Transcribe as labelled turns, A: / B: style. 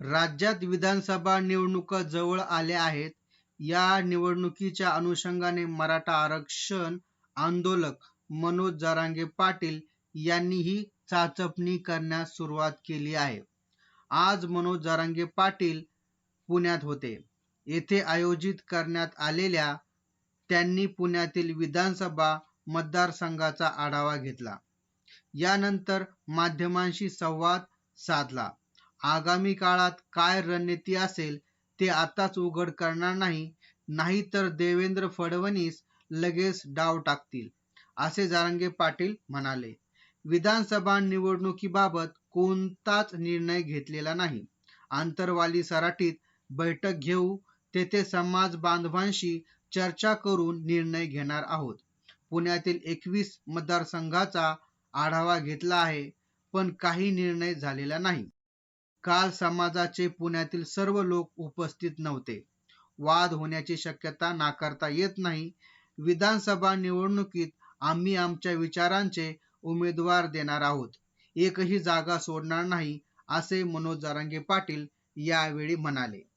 A: राज्यात विधानसभा निवडणुका जवळ आल्या आहेत. या निवडणुकीच्या अनुषंगाने मराठा आरक्षण आंदोलक मनोज जरांगे पाटील यांनीही चाचपणी करण्यास सुरुवात केली आहे. आज मनोज जरांगे पाटील पुण्यात होते. येथे आयोजित करण्यात आलेल्या त्यांनी पुण्यातील विधानसभा मतदारसंघाचा आढावा घेतला. यानंतर माध्यमांशी संवाद साधला. आगामी काळात काय रणनीती असेल ते आताच उघड करणार नाही नाहीतर देवेंद्र फडणवीस लगेच डाव टाकतील असे जारंगे पाटील म्हणाले. विधानसभा निवडणुकीबाबत कोणताच निर्णय घेतलेला नाही. आंतरवाली सराटीत बैठक घेऊ तेथे समाज बांधवांशी चर्चा करून निर्णय घेणार आहोत. पुण्यातील एकवीस मतदारसंघाचा आढावा घेतला आहे पण काही निर्णय झालेला नाही. काल समाजाचे पुण्यातील सर्व लोक उपस्थित नव्हते. वाद होण्याची शक्यता नाकारता येत नाही. विधानसभा निवडणुकीत आम्ही आमच्या विचारांचे उमेदवार देणार आहोत. एकही जागा सोडणार नाही असे मनोज जारंगे पाटील यावेळी म्हणाले.